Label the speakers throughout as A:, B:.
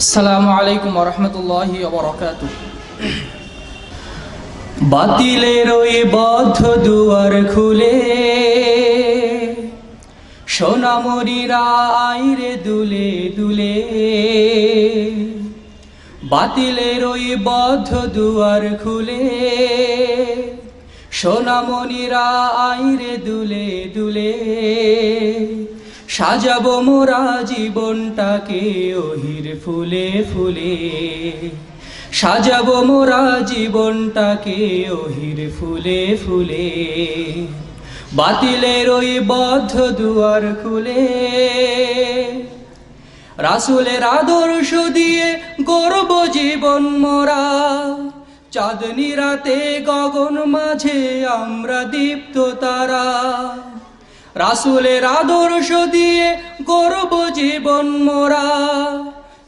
A: আসসালামু আলাইকুম রহমতুল্লাহি বরকাত বাতিলের ওই বদ্ধ দুয়ার খুলে সোনামরিরা আইরে দুলে দুলে, বাতিলের ওই বদ্ধ দুয়ার খুলে, সোনামণিরা আইরে দুলে দুলে সাজাবো মোরা জীবনটাকে ওহির ফুলে ফুলে। সাজাবো মোরা জীবনটাকে ওহির ফুলে ফুলে। বাতিলের ওই বদ্ধ দুয়ার খুলে। রাসুলের আদর্শ দিয়ে গর্ব জীবন মোরা। চাঁদনি রাতে গগন মাঝে আমরা দীপ্ত তারা। রাসুলের আদর্শ দিয়ে গর্ব জীবন মোরা।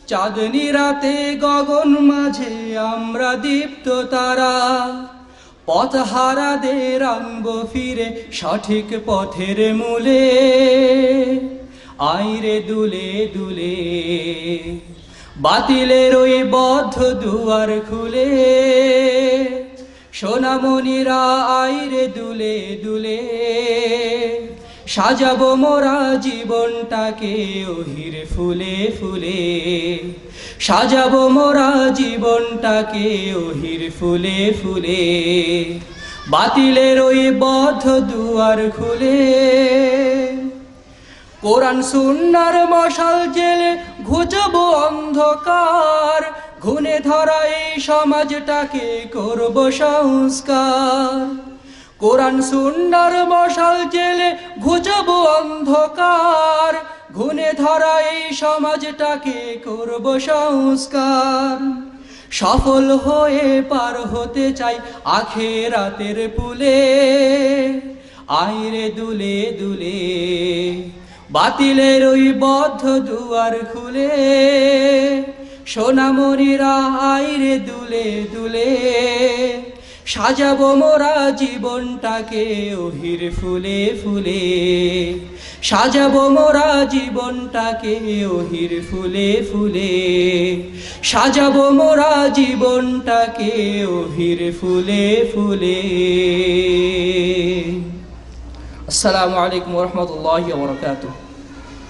A: চাঁদনি রাতে গগন মাঝে আমরা দীপ্ত তারা। পথ হারাদের আনব ফিরে সঠিক পথের মূলে। আইরে দুলে দুলে, বাতিলের ওই বদ্ধ দুয়ার খুলে। সোনামণিরা আইরে দুলে দুলে সাজাবো মোরা জীবনটাকে ওহির ফুলে ফুলে। সাজাবো মোরা জীবনটাকে ওহির ফুলে ফুলে। বাতিলের ওই বদ্ধ দুয়ার খুলে। কোরআন সুন্নার মশাল জেলে ঘুচবো অন্ধকার। ঘুনে ধরা এই সমাজটাকে করব সংস্কার। কোরআন সুন্নার মশাল জেলে ঘুচবো অন্ধকার। ঘুনে ধরা এই সমাজটাকে করব সংস্কার। সফল হয়ে পার হতে চাই আখেরাতের পুলে। আইরে দুলে দুলে, বাতিলের ওই বদ্ধ দুয়ার খুলে। সোনামরিরা আইরে দুলে দুলে সাজাবো মোরা জীবনটাকে ওহির ফুলে ফুলে। সাজাবো মোরা জীবনটাকে ওহির ফুলে ফুলে। সাজাবো মোরা জীবনটাকে ওহির ফুলে ফুলে। আসসালামু আলাইকুম রহমতুল্লাহ বরকাতুহ।